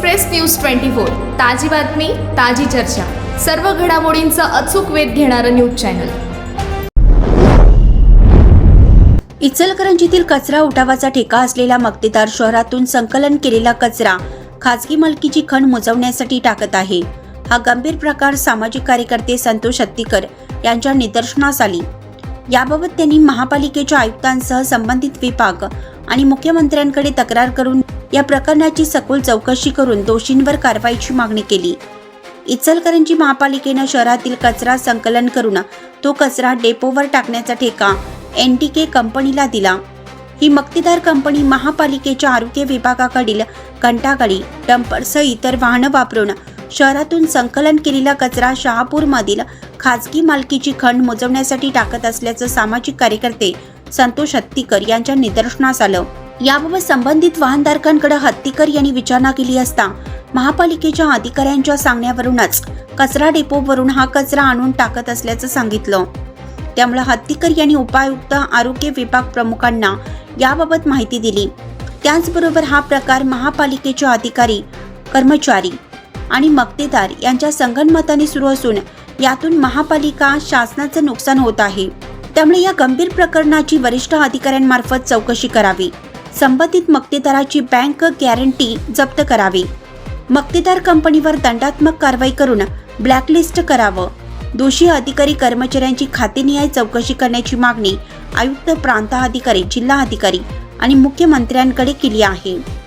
Express news twenty four ताजी बातमी ताजी चर्चा. सर्व घडामोडींचा अचूक वेध घेणारं न्यूज चॅनल. इचलकरंजीतील कचरा उठावाचा ठेका असलेल्या मक्तेदार शहरातून संकलन केलेला कचरा खाजगी मालकीची खण मुजवण्यासाठी टाकत आहे. हा गंभीर प्रकार सामाजिक कार्यकर्ते संतोष हत्तीकर यांच्या निदर्शनास आली. याबाबत त्यांनी महापालिकेच्या आयुक्तांसह संबंधित विभाग आणि मुख्यमंत्र्यांकडे तक्रार करून या प्रकरणाची सखोल चौकशी करून दोषींवर कारवाईची मागणी केली. इचलकरंजी महापालिकेनं शहरातील कचरा संकलन करून तो कचरा डेपोवर टाकण्याचा ठेका एन टी के कंपनीला दिला. ही मक्तेदार कंपनी महापालिकेच्या आरोग्य विभागाकडील घंटागाडी डंपरसह इतर वाहनं वापरून शहरातून संकलन केलेला कचरा शहापूरमधील खाजगी मालकीची खंड मोजवण्यासाठी टाकत असल्याचं सामाजिक कार्यकर्ते संतोष हत्तीकर यांच्या निदर्शनास आलं. याबाबत संबंधित वाहनधारकांकडे हत्तीकर यांनी विचारणा केली असता महापालिकेच्या अधिकाऱ्यांच्या सांगण्यावरूनच कचरा डेपोवरून हा कचरा आणून टाकत असल्याचं सांगितलं. त्यामुळे हत्तीकर यांनी उपायुक्त आरोग्य विभाग प्रमुखांना याबाबत माहिती दिली. त्याचबरोबर हा प्रकार महापालिकेचे अधिकारी कर्मचारी आणि मक्तेदार यांच्या संगणमताने सुरू असून यातून महापालिका शासनाचं नुकसान होत आहे. त्यामुळे या गंभीर प्रकरणाची वरिष्ठ अधिकाऱ्यांमार्फत चौकशी करावी. संबंधित मक्तेदाराची बँक गॅरंटी जप्त करावी. मक्तेदार कंपनीवर दंडात्मक कारवाई करून ब्लॅकलिस्ट करावं. दोषी अधिकारी कर्मचाऱ्यांची खातेनिहाय चौकशी करण्याची मागणी आयुक्त प्रांताधिकारी अधिकारी जिल्हा अधिकारी आणि मुख्यमंत्र्यांकडे केली आहे.